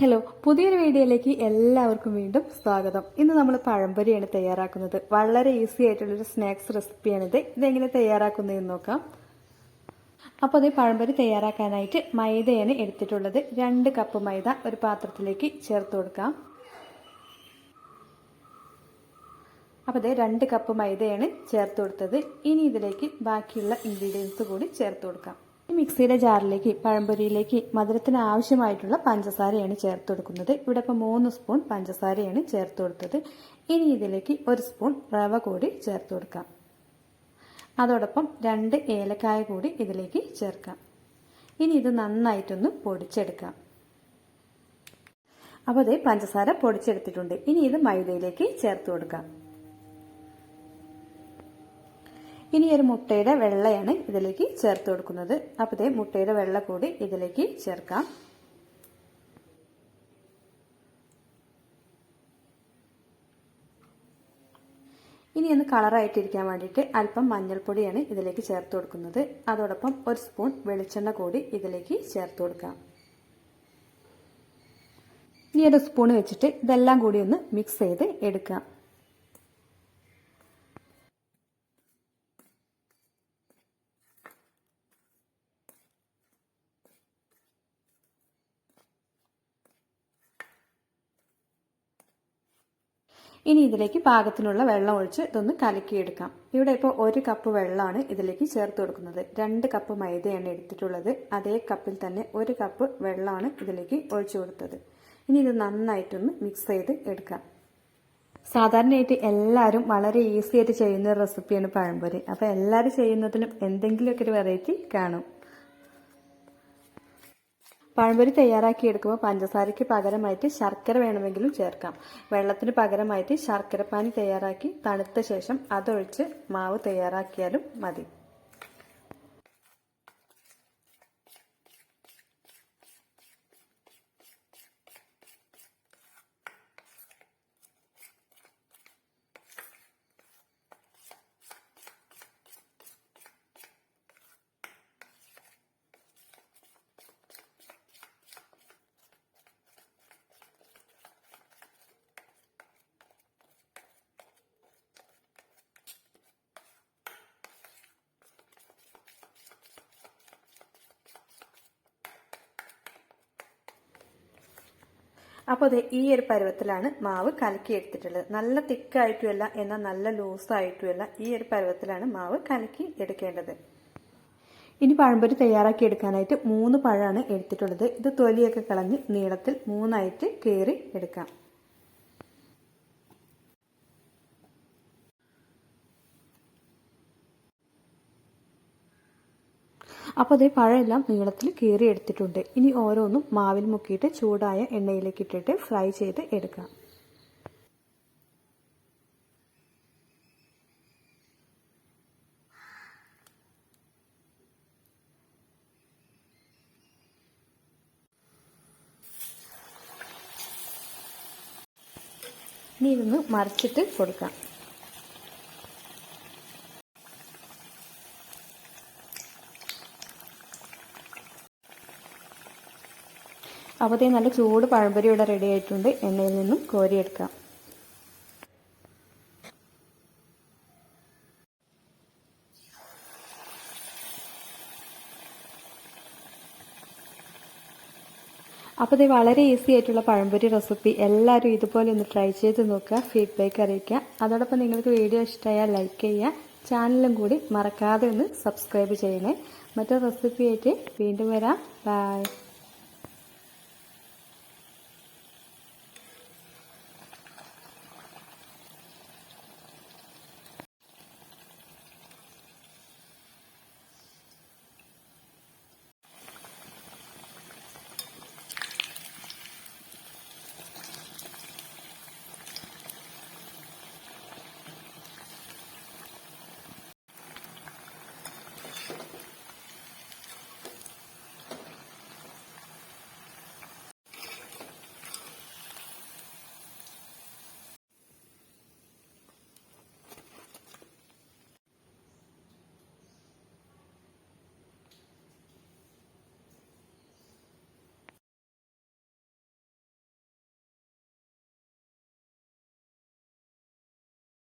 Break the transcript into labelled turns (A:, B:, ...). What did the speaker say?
A: Hello പുതിയൊരു വീഡിയോയിലേക്ക് എല്ലാവർക്കും വീണ്ടും സ്വാഗതം. ഇന്ന് നമ്മൾ പഴംപൊരിയാണ് തയ്യാറാക്കുന്നത്. വളരെ ഈസി ആയിട്ടുള്ളൊരു സ്നാക്സ് റെസിപ്പിയാണിത് ഇതെങ്ങനെ തയ്യാറാക്കുന്നതെന്ന് നോക്കാം. അപ്പോൾ അത് പഴംപൊരി തയ്യാറാക്കാനായിട്ട് മൈദയാണ് എടുത്തിട്ടുള്ളത്. രണ്ട് കപ്പ് മൈദ ഒരു പാത്രത്തിലേക്ക് ചേർത്ത് കൊടുക്കാം. അപ്പോൾ അതേ രണ്ട് കപ്പ് മൈദയാണ് ചേർത്ത് കൊടുത്തത്. ഇനി ഇതിലേക്ക് ബാക്കിയുള്ള ഇൻഗ്രീഡിയൻസ് കൂടി ചേർത്ത് കൊടുക്കാം. മിക്സിയുടെ ജാറിലേക്ക് പഴംപൊരിയിലേക്ക് മധുരത്തിന് ആവശ്യമായിട്ടുള്ള പഞ്ചസാരയാണ് ചേർത്ത് കൊടുക്കുന്നത്. ഇവിടെ ഇപ്പോൾ മൂന്ന് സ്പൂൺ പഞ്ചസാരയാണ് ചേർത്ത് കൊടുത്തത്. ഇനി ഇതിലേക്ക് ഒരു സ്പൂൺ റവ കൂടി ചേർത്ത് കൊടുക്കാം. അതോടൊപ്പം രണ്ട് ഏലക്കായ കൂടി ഇതിലേക്ക് ചേർക്കാം. ഇനി ഇത് നന്നായിട്ടൊന്ന് പൊടിച്ചെടുക്കാം. അപ്പോൾ അതേ പഞ്ചസാര പൊടിച്ചെടുത്തിട്ടുണ്ട്. ഇനി ഇത് മൈദയിലേക്ക് ചേർത്ത് കൊടുക്കാം. ഇനി ഒരു മുട്ടയുടെ വെള്ളയാണ് ഇതിലേക്ക് ചേർത്ത് കൊടുക്കുന്നത്. അപ്പോൾ ഇതേ മുട്ടയുടെ വെള്ള കൂടി ഇതിലേക്ക് ചേർക്കാം. ഇനി ഒന്ന് കളറായിട്ടിരിക്കാൻ വേണ്ടിയിട്ട് അല്പം മഞ്ഞൾപ്പൊടിയാണ് ഇതിലേക്ക് ചേർത്ത് കൊടുക്കുന്നത്. അതോടൊപ്പം ഒരു സ്പൂൺ വെളിച്ചെണ്ണ കൂടി ഇതിലേക്ക് ചേർത്ത് കൊടുക്കാം. ഇനി ഒരു സ്പൂൺ വെച്ചിട്ട് ഇതെല്ലാം കൂടി ഒന്ന് മിക്സ് ചെയ്ത് എടുക്കാം. ഇനി ഇതിലേക്ക് പാകത്തിനുള്ള വെള്ളം ഒഴിച്ച് ഇതൊന്ന് കലക്കിയെടുക്കാം. ഇവിടെ ഇപ്പോൾ ഒരു കപ്പ് വെള്ളമാണ് ഇതിലേക്ക് ചേർത്ത് കൊടുക്കുന്നത്. രണ്ട് കപ്പ് മൈദയാണ് എടുത്തിട്ടുള്ളത്. അതേ കപ്പിൽ തന്നെ ഒരു കപ്പ് വെള്ളമാണ് ഇതിലേക്ക് ഒഴിച്ചു കൊടുത്തത്. ഇനി ഇത് നന്നായിട്ടൊന്ന് മിക്സ് ചെയ്ത് എടുക്കാം. സാധാരണയായിട്ട് എല്ലാവരും വളരെ ഈസി ആയിട്ട് ചെയ്യുന്ന റെസിപ്പിയാണ് പഴംപൊരി. അപ്പോൾ എല്ലാവരും ചെയ്യുന്നതിലും എന്തെങ്കിലുമൊക്കെ ഒരു വെറൈറ്റി കാണും. പഴംപൊരി തയ്യാറാക്കി എടുക്കുമ്പോൾ പഞ്ചസാരയ്ക്ക് പകരമായിട്ട് ശർക്കര വേണമെങ്കിലും ചേർക്കാം. വെള്ളത്തിന് പകരമായിട്ട് ശർക്കരപ്പാനി തയ്യാറാക്കി തണുത്ത ശേഷം അതൊഴിച്ച് മാവ് തയ്യാറാക്കിയാലും മതി. അപ്പോൾ അതെ ഈ ഒരു പരുവത്തിലാണ് മാവ് കലക്കി എടുത്തിട്ടുള്ളത് നല്ല തിക്കായിട്ടുമല്ല എന്നാൽ നല്ല ലൂസായിട്ടുമല്ല ഈ ഒരു പരുവത്തിലാണ് മാവ് കലക്കി എടുക്കേണ്ടത്. ഇനി പഴംപൊരി തയ്യാറാക്കി എടുക്കാനായിട്ട് മൂന്ന് പഴമാണ് എടുത്തിട്ടുള്ളത്. ഇത് തൊലിയൊക്കെ കളഞ്ഞ് നീളത്തിൽ മൂന്നായിട്ട് കീറി എടുക്കാം. അപ്പോൾ അതേ പഴമെല്ലാം നീളത്തിൽ കീറി എടുത്തിട്ടുണ്ട്. ഇനി ഓരോന്നും മാവിൽ മുക്കിയിട്ട് ചൂടായ എണ്ണയിലേക്ക് ഇട്ടിട്ട് ഫ്രൈ ചെയ്ത് എടുക്കാം. ഇനി ഇതൊന്ന് മറിച്ചിട്ട് കൊടുക്കാം. അപ്പോഴത്തേ നല്ല ചൂട് പഴംപൊരി ഇവിടെ റെഡി ആയിട്ടുണ്ട്. എണ്ണയിൽ നിന്നും കോരിയെടുക്കാം. അപ്പോൾ ഇത് വളരെ ഈസി ആയിട്ടുള്ള പഴംപൊരി റെസിപ്പി എല്ലാവരും ഇതുപോലെ ഒന്ന് ട്രൈ ചെയ്ത് നോക്കുക. ഫീഡ്ബാക്ക് അറിയിക്കുക. അതോടൊപ്പം നിങ്ങൾക്ക് വീഡിയോ ഇഷ്ടമായാൽ ലൈക്ക് ചെയ്യുക. ചാനലും കൂടി മറക്കാതെ ഒന്ന് സബ്സ്ക്രൈബ് ചെയ്യണേ. മറ്റൊരു റെസിപ്പി ആയിട്ട് വീണ്ടും വരാം. ബൈ